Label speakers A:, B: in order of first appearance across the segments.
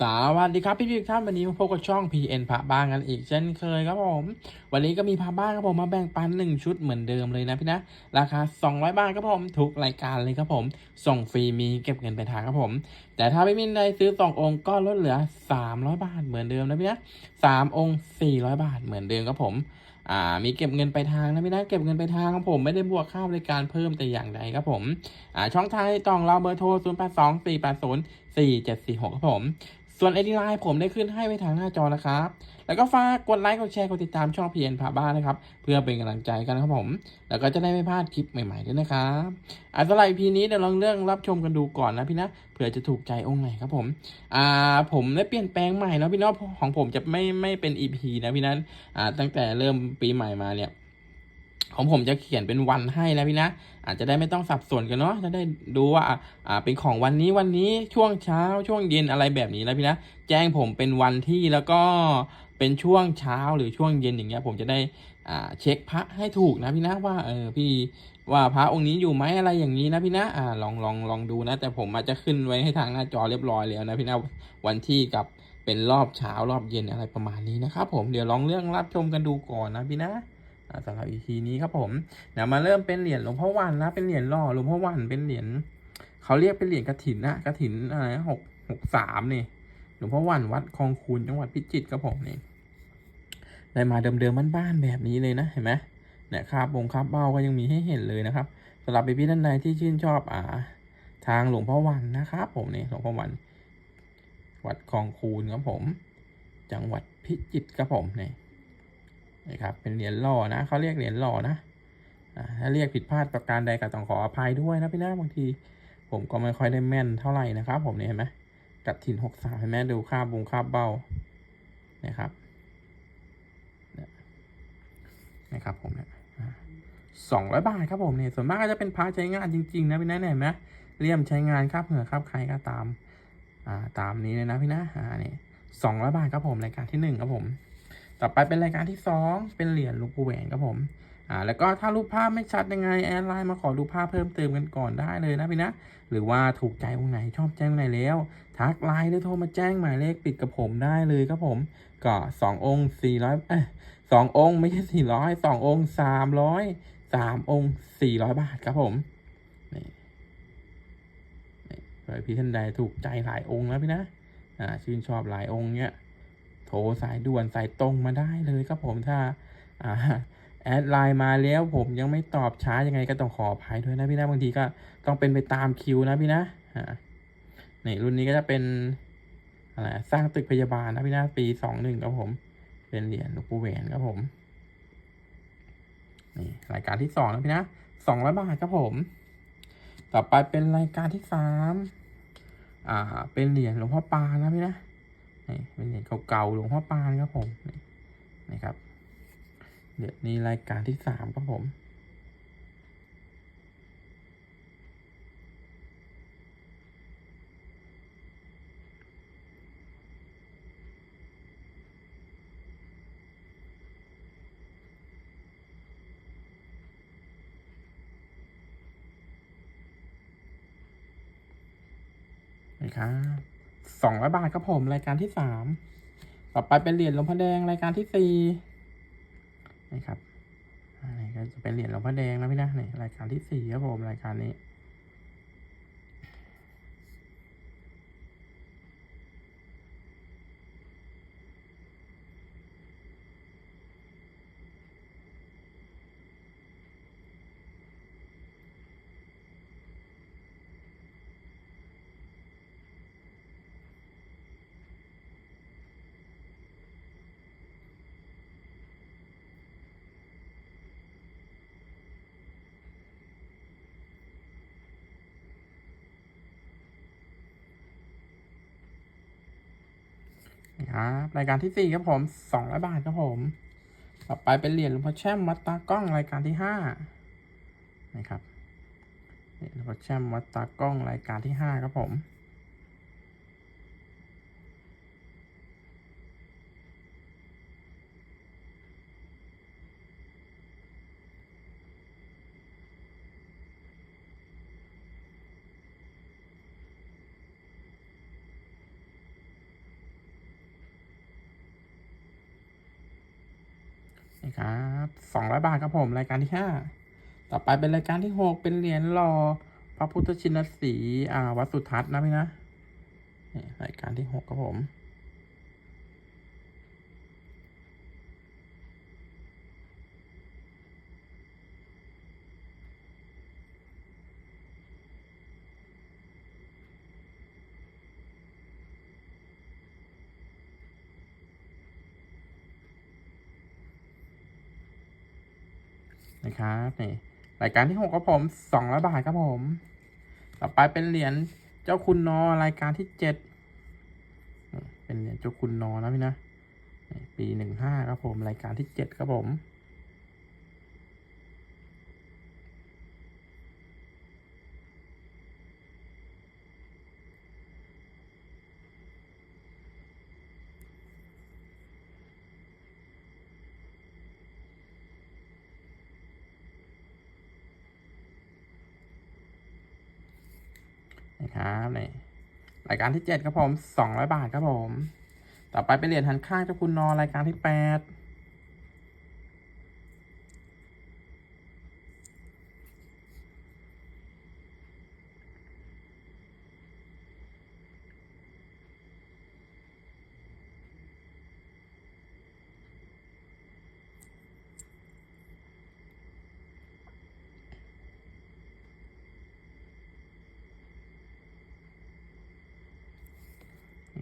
A: สวัสดีครับพี่พี่ท่านวันนี้มาพบกับช่อง PN พระบ้างกันอีกเช่นเคยครับผม วันนี้ก็มีพระบ้างครับผมมาแบ่งปันหนึ่งชุดเหมือนเดิมเลยนะพี่นะ ราคา 200 บาทครับผมทุกรายการเลยครับผม ส่งฟรีมีเก็บเงินไปลายทางครับผม แต่ถ้าไม่มีใดซื้อ 2 องค์ก็ลดเหลือ 300 บาทเหมือนเดิมนะพี่นะ3องค์ 400 บาทเหมือนเดิมครับผมอ่ามีเก็บเงินไปลายทางนะพี่นะเก็บเงินไปลายทางครับผมไม่ได้บวกค่าบริการเพิ่มแต่อย่างใดครับผมอ่าช่องทางที่ต้องเราเบอร์โทร 0 8 2 4 8 0 4 7 4 6ครับผม ส่วนไอดีไลน์ผมได้ขึ้นให้ไว้ทางหน้าจอนะครับ แล้วก็ฝากกดไลค์ กดแชร์ กดติดตามช่องเพียนผาบ้านนะครับ เพื่อเป็นกำลังใจกันนะครับผม แล้วก็จะได้ไม่พลาดคลิปใหม่ๆด้วยนะครับอ่าสำหรับพีนี้เดี๋ยวลองเรื่องรับชมกันดูก่อนนะพี่นะเผื่อจะถูกใจองค์ไหนครับผม อ่าผมได้เปลี่ยนแปลงใหม่เนาะพี่เนาะของผมจะไม่ไม่เป็น EP นะพี่นะอ่าตั้งแต่เริ่มปีใหม่มาเนี่ย ของผมจะเขียนเป็นวันให้แล้วพี่นะ อาจจะได้ไม่ต้องสับสนกันเนาะจะได้ดูว่าอ่าเป็นของวันนี้วันนี้ช่วงเช้าช่วงเย็นอะไรแบบนี้แล้วพี่นะแจ้งผมเป็นวันที่แล้วก็เป็นช่วงเช้าหรือช่วงเย็นอย่างเงี้ย ผมจะได้อ่าเช็คพระให้ถูกนะพี่นะว่าเออพี่ว่าพระองค์นี้อยู่ไหมอะไรอย่างนี้นะพี่นะอ่าลองลองลองดูนะ แต่ผมอาจจะขึ้นไว้ให้ทางหน้าจอเรียบร้อยแล้วนะพี่นะวันที่กับเป็นรอบเช้ารอบเย็นอะไรประมาณนี้นะครับผมเดี๋ยวลองเรื่องรับชมกันดูก่อนนะพี่นะ สำหรับ EP นี้ครับผมเดี๋ยวมาเริ่มเป็นเหรียญหลวงพ่อวันนะ เป็นเหรียญหล่อหลวงพ่อวันเป็นเหรียญเขาเรียกเป็นเหรียญกระถินนะกระถินอะไรหกหกสามนี่หลวงพ่อวันวัดคลองคูนจังหวัดพิจิตรครับผมนี่ได้มาเดิมๆบ้านๆแบบนี้เลยนะเห็นไหมเนี่ยคราบวงคราบเบ้าก็ยังมีให้เห็นเลยนะครับสำหรับพี่ๆท่านใดที่ชื่นชอบอ่า ทางหลวงพ่อวันนะครับผมนี่หลวงพ่อวัน วัดคลองคูนครับผม จังหวัดพิจิตรครับผมนี่ นะครับเป็นเหรียญหล่อนะเขาเรียกเหรียญหล่อนะถ้าเรียกผิดพลาดประการใดก็ต้องขออภัยด้วยนะพี่นะบางที ผมก็ไม่ค่อยได้แม่นเท่าไหร่นะครับ ผมเนี่ยเห็นไหมกัดถิ่นหกสามเห็นไหมดูค่าบบุงค่าบเบ้านะครับนี่ยนะครับผมเนี่ยสองร้อยบาทครับผมเนี่ยส่วนมากก็จะเป็นพระใช้งานจริง ๆ นะพี่นะเนี่ยเห็นไหมเลี่ยมใช้งานครับเหงื่อครับใครก็ตามอ่าตามนี้เลยนะพี่นะอ่านี่สองร้อยบาทครับผมรายการที่หนึ่งครับผม ต่อไปเป็นรายการที่สองเป็นเหรียญหลูกปูแหวนครับผมอ่าแล้วก็ถ้ารูปภาพไม่ชัดยังไงแอดไลน์มาขอดูปภาพเพิ่มเติมกันก่อนได้เลยนะพี่นะ หรือว่าถูกใจองค์ไหนชอบแจ้งไหนแล้ว ทักไลน์หรือโทรมาแจ้งหมายเลขปิดกับผมได้เลยครับผม ก็สององค์สี่ร้อยเอ้สององค์ไม่ใช่สี่ร้อยสององค์สามร้อยสามองค์สี่ร้อยบาทครับผมนี่นี่พี่ท่านใดถูกใจหลายองค์แล้วพี่นะอ่าชื่นชอบหลายองค์เนี้ย โทรสายด่วนสายตรงมาได้เลยครับผมถ้าอ่าแอดไลน์มาแล้วผมยังไม่ตอบช้ายังไงก็ต้องขออภัยด้วยนะพี่นะบางทีก็ต้องเป็นไปตามคิวนะพี่นะอ่านี่รุ่นนี้ก็จะเป็นอะไรสร้างตึกพยาบาลนะพี่นะปีสองหนึ่งครับผม เป็นเหรียญหลวงปู่แหวนครับผมนี่รายการที่สองนะพี่นะสองร้อยบาทครับผม ต่อไปเป็นรายการที่สามอ่า เป็นเหรียญหลวงพ่อปานะพี่นะ นี่เป็นเหรียญเก่าๆหลวงพ่อปานครับผมนี่นะครับเดี๋ยวนี้รายการที่สามครับผมนี่ครับ สองร้อยบาทครับผม รายการที่สามต่อไปเป็นเหรียญหลวงพ่อแดงรายการที่สี่นี่ครับอันนี้ก็จะเป็นเหรียญหลวงพ่อแดงนะพี่นะนี่รายการที่สี่ครับผมรายการนี้ ครับรายการที่สี่ครับผมสองร้อยบาทครับผม ต่อไปเป็นเหรียญหลวงพ่อแช่มวัดตากล้องรายการที่ห้านะครับหลวงพ่อแช่มวัดตากล้องรายการที่ห้าครับผม นะครับสองร้อยบาทครับผมรายการที่ห้าต่อไปเป็นรายการที่หกเป็นเหรียญหล่อพระพุทธชินสีห์อ่าวัดสุทัศน์นะพี่นะรายการที่หกครับผม นะครับนี่รายการที่หกครับผมสองร้อยบาทครับผม ต่อไปเป็นเหรียญเจ้าคุณนอรายการที่เจ็ดเป็นเหรียญเจ้าคุณนอนะพี่นะปีหนึ่งห้าครับผมรายการที่เจ็ดครับผม นะครับนี่รายการที่เจ็ดครับผมสองร้อยบาทครับผม ต่อไปเป็นเหรียญหันข้างเจ้าคุณนอรายการที่แปด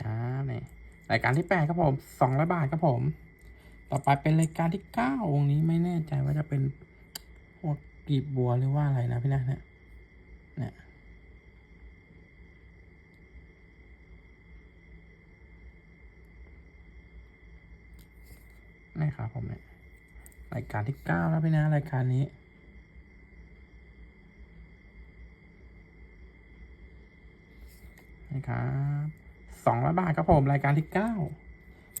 A: ครับนี่รายการที่แปดครับผมสองร้อยบาทครับผม ต่อไปเป็นรายการที่เก้าองค์นี้ไม่แน่ใจว่าจะเป็นพวกกีบบัวหรือว่าอะไรนะพี่นะเนี่ยเนี่ยนี่ครับผมเนี่ยรายการที่เก้าแล้วพี่นะรายการนี้นะครับ สองร้อยบาทครับผมรายการที่เก้า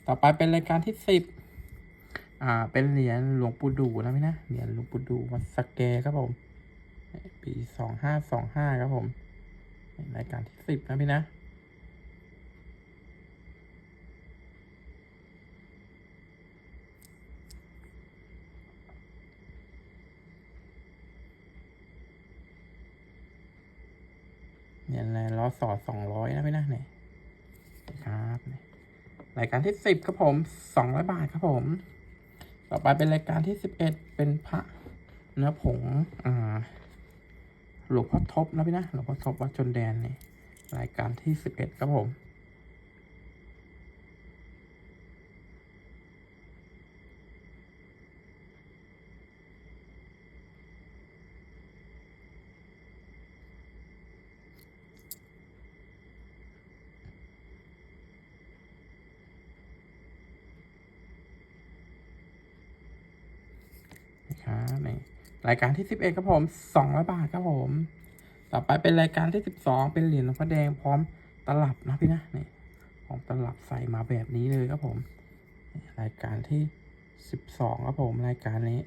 A: ต่อไปเป็นรายการที่สิบอ่า เป็นเหรียญหลวงปู่ดูนะพี่นะเหรียญหลวงปู่ดูวัดสแกครับผม ปีสองห้าสองห้าครับผมรายการที่สิบนะพี่นะเนี่ยอะไรล้อสอดสองร้อยนะพี่นะเนี่ยน รายการที่สิบครับผมสองร้อยบาทครับผม ต่อไปเป็นรายการที่สิบเอ็ดเป็นพระเนื้อผงอ่าหลวงพ่อทบนะพี่นะหลวงพ่อทบวัดจนแดนนี่รายการที่สิบเอ็ดครับผม นะครับนี่รายการที่สิบเอ็ดครับผมสองร้อยบาทครับผม ต่อไปเป็นรายการที่สิบสองเป็นเหรียญหลวงพ่อแดงพร้อมตลับนะพี่นะนี่พร้อมตลับใส่มาแบบนี้เลยครับผม รายการที่สิบสองครับผมรายการนี้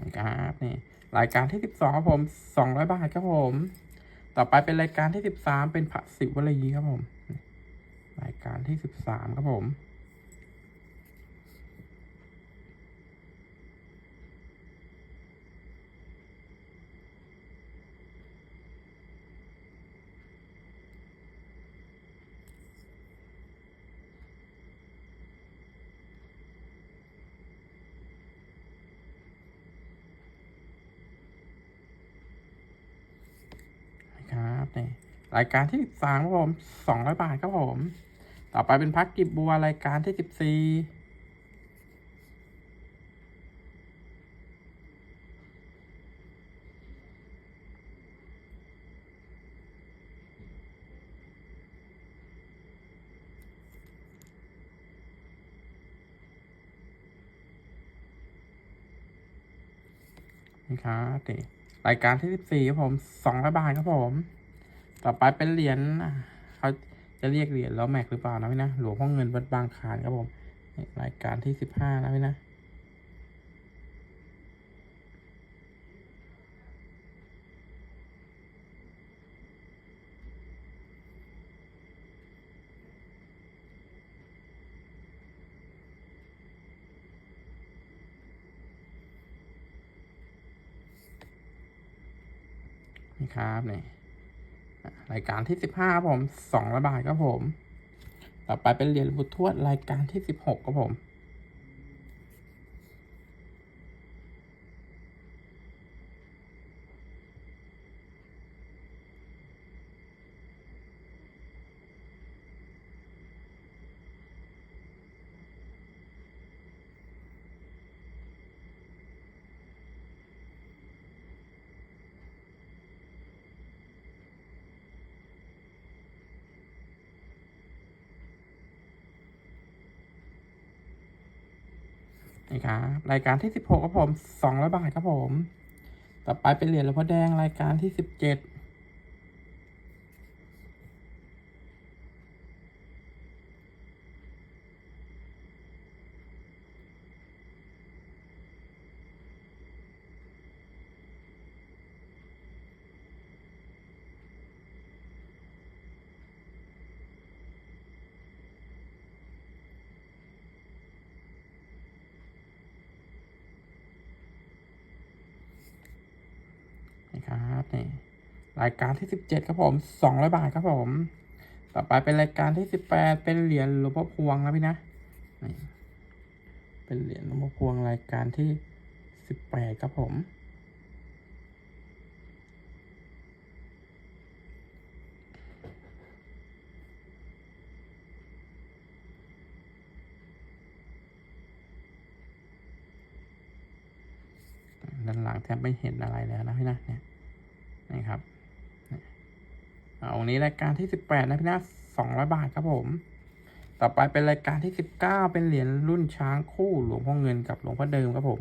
A: นะครับนี่รายการที่สิบสองครับผมสองร้อยบาทครับผม ต่อไปเป็นรายการที่สิบสามเป็นพระศิวลีครับผม รายการที่สิบสามครับผม นะครับนี่รายการที่สิบสามครับผมสองร้อยบาทครับผม ต่อไปเป็นพักกิบบัวรายการที่สิบสี่นะครับรายการที่สิบสี่ครับผมสองร้อยบาทครับผม ต่อไปเป็นเหรียญเขาจะเรียกเหรียญล้อแม็กหรือเปล่านะพี่นะหลวงพ่อเงินวัดบางขานครับผมรายการที่สิบห้านะพี่นะนี่ครับเนี่อะ รายการที่สิบห้าผมสองระบาทครับผม ต่อไปเป็นเหรียญบุตรทวดรายการที่สิบหกครับผม นะครับรายการที่ 16ครับผม200บาทครับผม ต่อไปเป็นเหรียญหลวงพ่อแดงรายการที่ 17 ร์ดนี่รายการที่สิบเจ็ดครับผมสองร้อยบาทครับผม ต่อไปเป็นรายการที่สิบแปดเป็นเหรียญหลวงพ่อพวงนะพี่นะเป็นเหรียญหลวงพ่อพวงรายการที่สิบแปดครับผมด้านหลังแทบไม่เห็นอะไรแล้วนะพี่นะเนี่ย นี่ครับเอาองค์นี้รายการที่สิบแปดนะพี่นะสองร้อยบาทครับผม ต่อไปเป็นรายการที่สิบเก้าเป็นเหรียญรุ่นช้างคู่หลวงพ่อเงินกับหลวงพ่อเดิมครับผม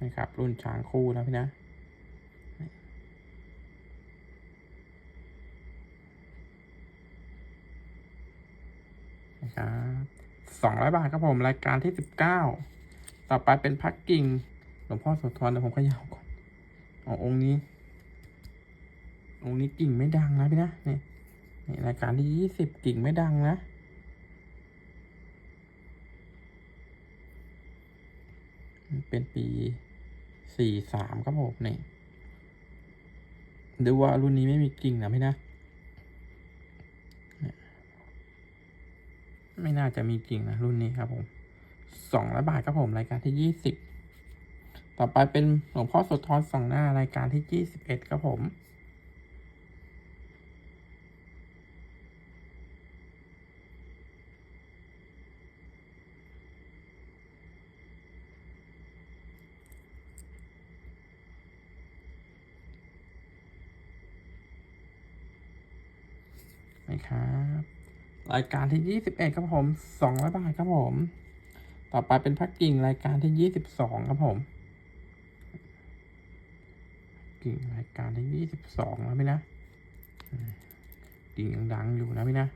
A: นี่ครับรุ่นช้างคู่นะพี่นะนะครับ สองร้อยบาทครับผม รายการที่สิบเก้าต่อไปเป็นพักกิ่ง หลวงพ่อโสธรเดี๋ยวผมขยาวก่อนอ๋อองค์นี้ องค์นี้กิ่งไม่ดังนะพี่นะนี่นี่รายการที่ยี่สิบกิ่งไม่ดังนะเป็นปีสี่สามครับผมนี่ดูว่ารุ่นนี้ไม่มีกิ่งนะพี่นะ ไม่น่าจะมีกิ่งนะรุ่นนี้ครับผมสองร้อยบาทครับผมรายการที่ยี่สิบต่อไปเป็นหลวงพ่อโสธรสองหน้ารายการที่ยี่สิบเอ็ดครับผม นะครับ รายการที่ยี่สิบเอ็ดครับผมสองร้อยบาทครับผม ต่อไปเป็นพักกิ่งรายการที่ยี่สิบสองครับผม กิ่งรายการที่ยี่สิบสองแล้วพี่นะกิ่งยังดังอยู่นะพี่นะ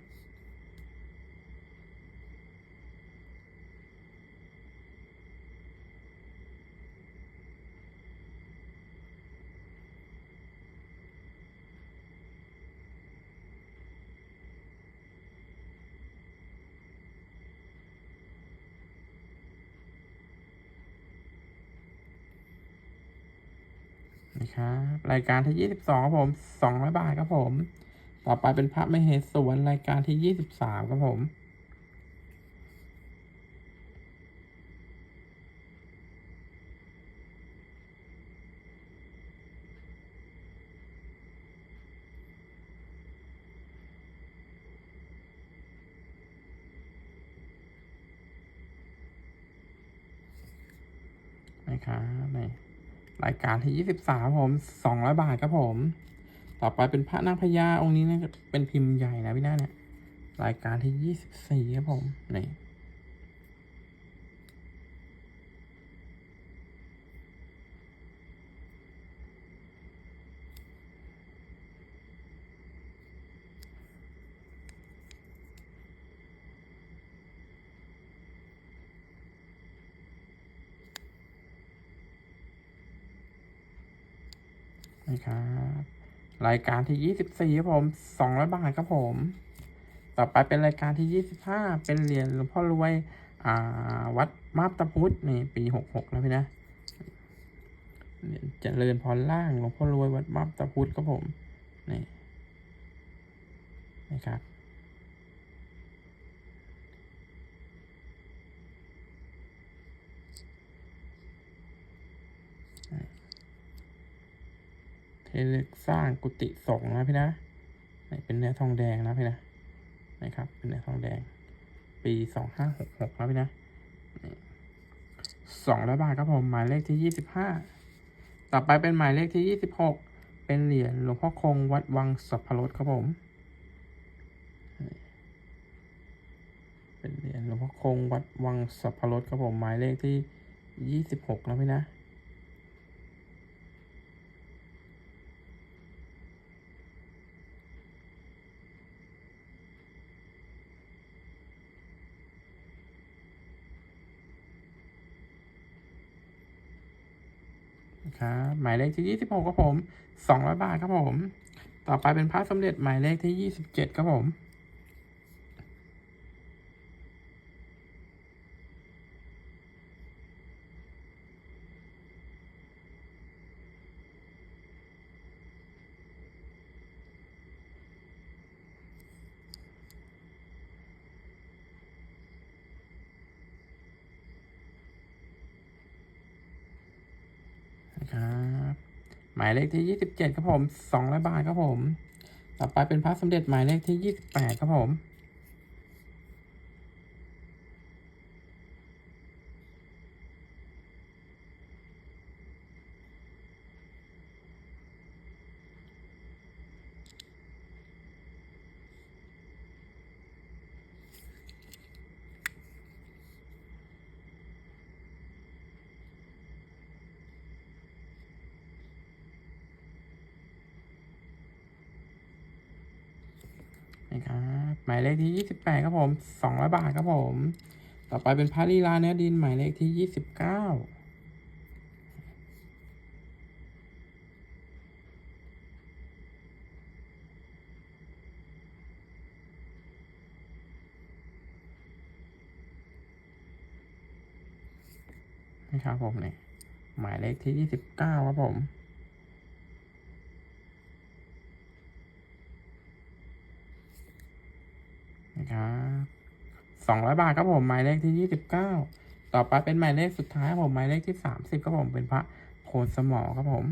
A: นะครับรายการที่ยี่สิบสองครับผมสองร้อยบาทครับผม ต่อไปเป็นพระมเหสวนรายการที่ยี่สิบสามครับผมนะครับ รายการที่ยี่สิบสามผมสองร้อยบาทครับผม ต่อไปเป็นพระนางพญาองค์นี้นะเป็นพิมพ์ใหญ่นะพี่หน้าเนี่ย รายการที่ยี่สิบสี่ครับผมนี่ นะครับ รายการที่ยี่สิบสี่ครับผมสองร้อยบาทครับผม ต่อไปเป็นรายการที่ยี่สิบห้าเป็นเหรียญหลวงพ่อรวยอ่าวัดมาบตาพุธนี่ปีหกหกแล้วพี่นะเหรียญเจริญพรล่างหลวงพ่อรวยวัดมาบตาพุธครับผมนี่นะครับ เทเล็กสร้างกุฏิสงฆ์นะพี่นะนี่เป็นเนื้อทองแดงนะพี่นะนะครับ เป็นเนื้อทองแดง ปีสองห้าหกหกนะพี่นะสองร้อยบาทครับผมหมายเลขที่ยี่สิบห้าต่อไปเป็นหมายเลขที่ยี่สิบหกเป็นเหรียญหลวงพ่อคงวัดวังสัพพรสครับผม เป็นเหรียญหลวงพ่อคงวัดวังสัพพรสครับผมหมายเลขที่ยี่สิบหกนะพี่นะ ครับ หมายเลขที่ยี่สิบหกครับผมสองร้อยบาทครับผม ต่อไปเป็นพระสมเด็จหมายเลขที่ยี่สิบเจ็ดครับผม นะครับหมายเลขที่ยี่สิบเจ็ดครับผมสองร้อยบาทครับผม ต่อไปเป็นพระสมเด็จหมายเลขที่ยี่สิบแปดครับผม นะครับหมายเลขที่ยี่สิบแปดครับผมสองร้อยบาทครับผม ต่อไปเป็นพาระลีลาเนื้อดินหมายเลขที่ยี่สิบเก้านะครับผมเนี่ยหมายเลขที่ยี่สิบเก้าครับผม นะครับ สองร้อยบาทครับผมหมายเลขที่ยี่สิบเก้าต่อไปเป็นหมายเลขสุดท้ายครับผมหมายเลขที่สามสิบครับผมเป็นพระโพนสมอครับผม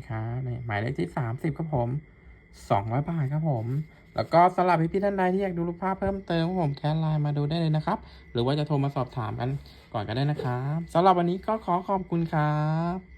A: นะครับนี่หมายเลขที่สามสิบครับผมสองร้อยบาทครับผม แล้วก็สำหรับพี่ๆท่านใดที่อยากดูรูปภาพเพิ่มเติมผมแค่ไลน์มาดูได้เลยนะครับ หรือว่าจะโทรมาสอบถามกันก่อนก็ได้นะครับสำหรับวันนี้ก็ขอขอบคุณครับ